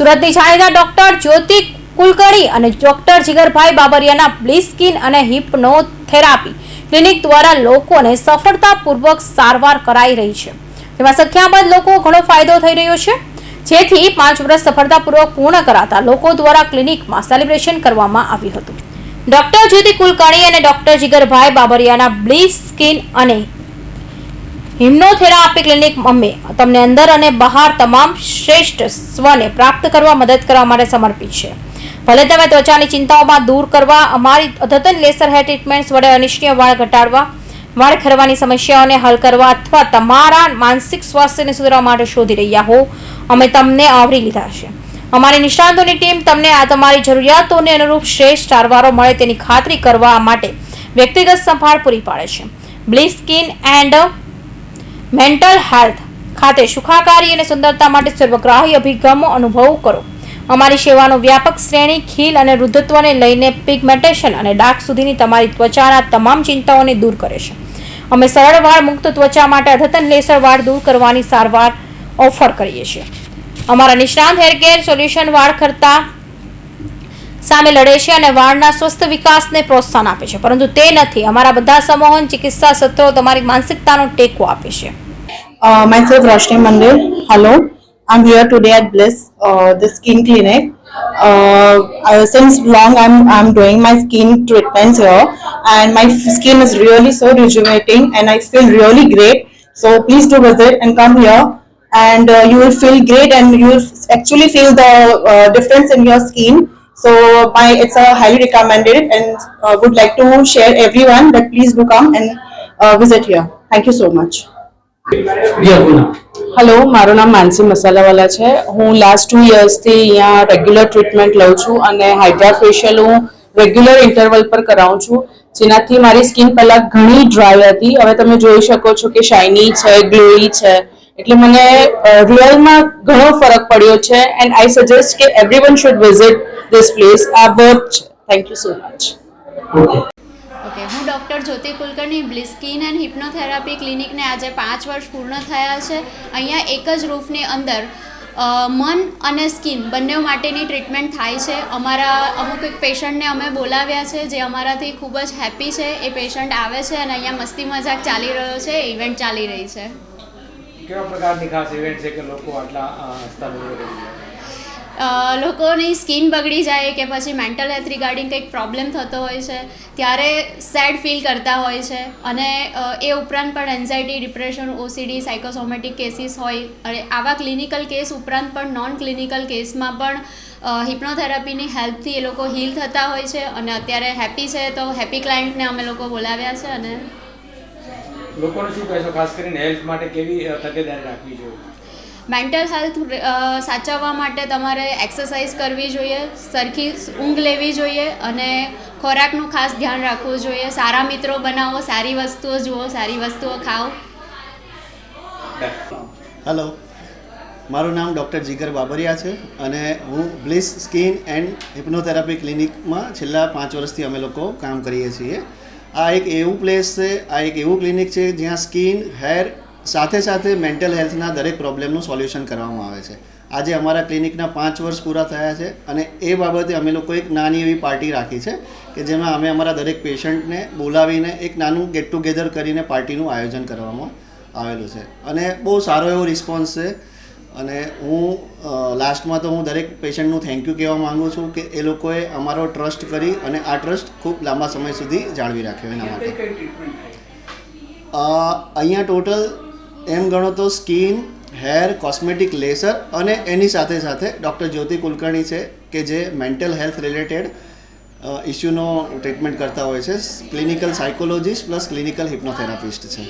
સુરતની જાણીતા ડોક્ટર જ્યોતિ કુલકર્ણી અને ડોક્ટર જીગરભાઈ બાબરિયાના બ્લી સ્કિન અને હિપ્નોથેરાપી ક્લિનિક દ્વારા લોકોને સફળતાપૂર્વક સારવાર કરાઈ રહી છે. જેમાં સંખ્યાબંધ લોકો ઘણો ફાયદો થઈ રહ્યો છે. જેથી પાંચ વર્ષ સફળતાપૂર્વક પૂર્ણ કરાતા લોકો દ્વારા ક્લિનિકમાં સેલિબ્રેશન કરવામાં આવ્યું હતું. ડોક્ટર જ્યોતિ કુલકર્ણી અને ડોક્ટર જીગરભાઈ બાબરિયાના બ્લી સ્કિન અને હિમ્નોથેરાપી ક્લિનિક અમે તમને અંદર અને બહાર તમામ શ્રેષ્ઠ સ્વને પ્રાપ્ત કરવા, મદદ કરવા માટે સમર્પિત છે. ભલે તમે ત્વચાની ચિંતાઓમાં દૂર કરવા, અમારી અદ્યતન લેસર હેર ટ્રીટમેન્ટ્સ વડે અનિશ્ચિય વાળ ઘટાડવા, વાળ ખરવાની સમસ્યાઓને હલ કરવા અથવા તમારા માનસિક સ્વાસ્થ્યને સુધારવા માટે શોધી રહ્યા હો અમે તમને આવરી લીધા છે. અમારી નિષ્ણાંતોની ટીમ તમને આ તમારી જરૂરિયાતોને અનુરૂપ શ્રેષ્ઠ સારવારો મળે તેની ખાતરી કરવા માટે વ્યક્તિગત સંભાળ પૂરી પાડે છે. Bliskin and mental health ખાતે સુખાકારી અને સુંદરતા માટે સર્વગ્રાહી અભિગમ અનુભવ કરો. અમારી સેવાનો વ્યાપક શ્રેણી, ખીલ અને વૃદ્ધત્વને લઈને પિગમેન્ટેશન અને ડાર્ક સુધીની તમારી ત્વચાના તમામ ચિંતાઓને દૂર કરે છે. અમે સરળ વાળ મુક્ત ત્વચા માટે અદ્યતન લેસર વાળ દૂર કરવાની સારવાર ઓફર કરીએ છીએ. અમારા નિષ્ણાંત હેર કેર સોલ્યુશન વાળ કરતા સામે લડે છે અને વાળના સ્વસ્થ વિકાસને પ્રોત્સાહન આપે છે પરંતુ તે નથી અમારા બધા સમોહન ચિકિત્સા સત્રો તમારી માનસિકતાનો ટેકો આપે છે Uh. I'm here today at Bliss, uh, the skin clinic. Uh, uh, since long I'm I'm doing my skin treatments here, and my f- skin is really so rejuvenating, and I feel really great. So please do visit and come here, and uh, you will feel great, and you will f- actually feel the uh, difference in your skin. So my it's a highly recommended, and uh, would like to share everyone that please do come and uh, visit here. Thank you so much. Hello મારું નામ માનસી મસાલાવાલા છે હું last two યર્સથી અહીંયા regular treatment લઉં છું અને hydra facial હું regular interval પર કરાવું છું જેનાથી મારી સ્કિન પહેલાં ઘણી ડ્રાય હતી હવે તમે જોઈ શકો છો કે શાઇની છે ગ્લોઈ છે એટલે મને રિયલમાં ઘણો ફરક પડ્યો છે એન્ડ આઈ સજેસ્ટ કે every one should visit this place આ વર્થ છે. Thank you so much okay okay હું doctor Jyoti Kulkarni Bliskin and hypnotherapy ક્લિનિકને આજે પાંચ વર્ષ પૂર્ણ થયા છે. અહીંયા એક જ રૂફની અંદર મન અને સ્કિન બંને માટેની ટ્રીટમેન્ટ થાય છે. અમારા અમુક એક પેશન્ટને અમે બોલાવ્યા છે જે અમારાથી ખૂબ જ હેપી છે. એ પેશન્ટ આવે છે અને અહીંયા મસ્તી મજાક ચાલી રહ્યો છે ઇવેન્ટ ચાલી રહી છે. કેવા પ્રકારની ખાસ ઇવેન્ટ છે કે લોકો આટલા હસતા લોકોની સ્કિન બગડી જાય કે પછી મેન્ટલ હેલ્થ રિગાર્ડિંગ કંઈક પ્રોબ્લેમ થતો હોય છે, ત્યારે સેડ ફીલ કરતા હોય છે અને એ ઉપરાંત પણ anxiety depression OCD psychosomatic cases હોય. અને આવા ક્લિનિકલ કેસ ઉપરાંત પણ નોન ક્લિનિકલ કેસમાં પણ હિપ્નોથેરાપીની હેલ્પથી એ લોકો હીલ થતા હોય છે અને અત્યારે હેપી છે. તો હેપી ક્લાયન્ટને અમે લોકો બોલાવ્યા છે અને લોકોને શું કહેશો? ખાસ કરીને હેલ્થ માટે કેવી તકેદારી રાખવી જોઈએ? મેન્ટલ હેલ્થ સાચવવા માટે તમારે એક્સરસાઇઝ કરવી જોઈએ સરખી ઊંઘ લેવી જોઈએ અને ખોરાકનું ખાસ ધ્યાન રાખવું જોઈએ. સારા મિત્રો બનાવો સારી વસ્તુઓ જુઓ સારી વસ્તુઓ ખાઓ. હેલો મારું નામ ડૉક્ટર જીગર બાબરિયા છે અને હું બ્લિસ સ્કિન એન્ડ હિપ્નોથેરાપી ક્લિનિકમાં છેલ્લા પાંચ વર્ષથી અમે લોકો કામ કરીએ છીએ. આ એક એવું પ્લેસ છે, આ એક એવું ક્લિનિક છે જ્યાં સ્કિન હેર સાથે સાથે મેન્ટલ હેલ્થના દરેક પ્રોબ્લેમનું સોલ્યુશન કરવામાં આવે છે. આજે અમારા ક્લિનિકના પાંચ વર્ષ પૂરા થયા છે અને એ બાબતે અમે લોકો એક નાની એવી પાર્ટી રાખી છે કે જેમાં અમે અમારા દરેક પેશન્ટને બોલાવીને એક નાનું ગેટ ટુગેધર કરીને પાર્ટીનું આયોજન કરવામાં આવેલું છે. અને બહુ સારો એવો રિસ્પોન્સ છે અને હું લાસ્ટમાં તો હું દરેક પેશન્ટનું થેન્ક યુ કહેવા માગું છું કે એ લોકોએ અમારો ટ્રસ્ટ કરી અને આ ટ્રસ્ટ ખૂબ લાંબા સમય સુધી જાળવી રાખ્યો એના માટે. અહીંયા ટોટલ એમ ગણો તો સ્કિન હેર કોસ્મેટિક લેસર અને એની સાથે સાથે ડૉક્ટર જ્યોતિ કુલકર્ણી છે કે જે મેન્ટલ હેલ્થ રિલેટેડ ઇસ્યુનો ટ્રીટમેન્ટ કરતા હોય છે. Clinical psychologist plus clinical hypnotherapist છે.